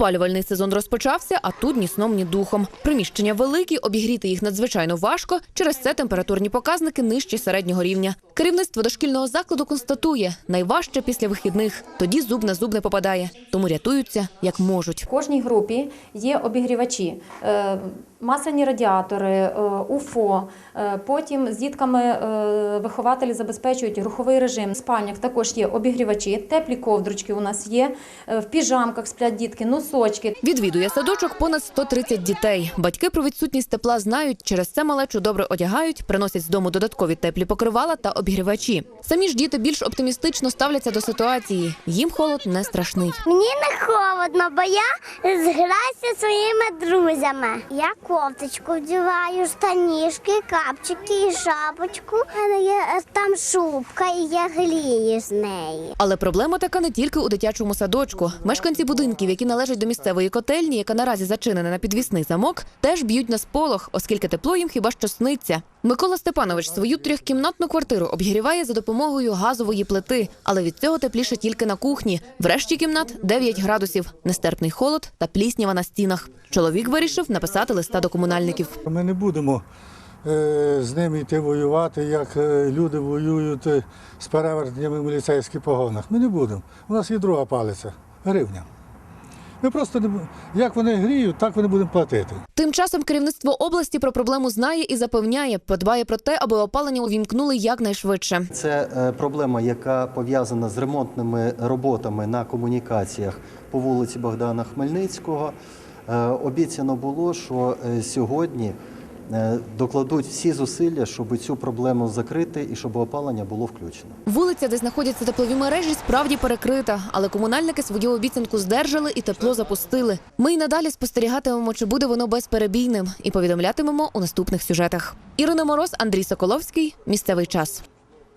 Опалювальний сезон розпочався, а тут ні сном, ні духом. Приміщення великі, обігріти їх надзвичайно важко. Через це температурні показники нижчі середнього рівня. Керівництво дошкільного закладу констатує, найважче після вихідних. Тоді зуб на зуб не попадає, тому рятуються як можуть. В кожній групі є обігрівачі, е, масляні радіатори, е, УФО. Е, Потім з дітками вихователі забезпечують руховий режим. В спальнях також є обігрівачі, теплі ковдручки у нас є. В піжамках сплять дітки, носочки. Відвідує садочок понад 130 дітей. Батьки про відсутність тепла знають, через це малечу добре одягають, приносять з дому додаткові теплі покривала та обігрівачі. Самі ж діти більш оптимістично ставляться до ситуації. Їм холод не страшний. Мені не холодно, бо я зграюся своїми друзями. Я кофточку вдіваю, штанішки, капчики і шапочку. У мене є е, там шубка, і я грію з неї. Але проблема така не тільки у дитячому садочку. Мешканці будинків, які належать до місцевої котельні, яка наразі зачинена на підвісний замок, теж б'ють на сполох, оскільки тепло їм хіба що сниться. Микола Степанович свою трьохкімнатну квартиру обігріває за допомогою газової плити, але від цього тепліше тільки на кухні. В решті кімнат 9 градусів, нестерпний холод та пліснява на стінах. Чоловік вирішив написати листа до комунальників. Ми не будемо е, з ними йти воювати, як е, люди воюють е, з перевертнями в міліцейських погонах. Ми не будемо. У нас є друга палиця гривня. Ми просто не як вони гріють, так вони будемо платити. Тим часом керівництво області про проблему знає і запевняє, подбає про те, аби опалення увімкнули якнайшвидше. Це е, проблема, яка пов'язана з ремонтними роботами на комунікаціях по вулиці Богдана Хмельницького. Е, Обіцяно було, що е, сьогодні докладуть всі зусилля, щоб цю проблему закрити і щоб опалення було включено. Вулиця, де знаходяться теплові мережі, справді перекрита, але комунальники свою обіцянку здержали і тепло запустили. Ми й надалі спостерігатимемо, чи буде воно безперебійним, і повідомлятимемо у наступних сюжетах. Ірина Мороз, Андрій Соколовський. Місцевий час.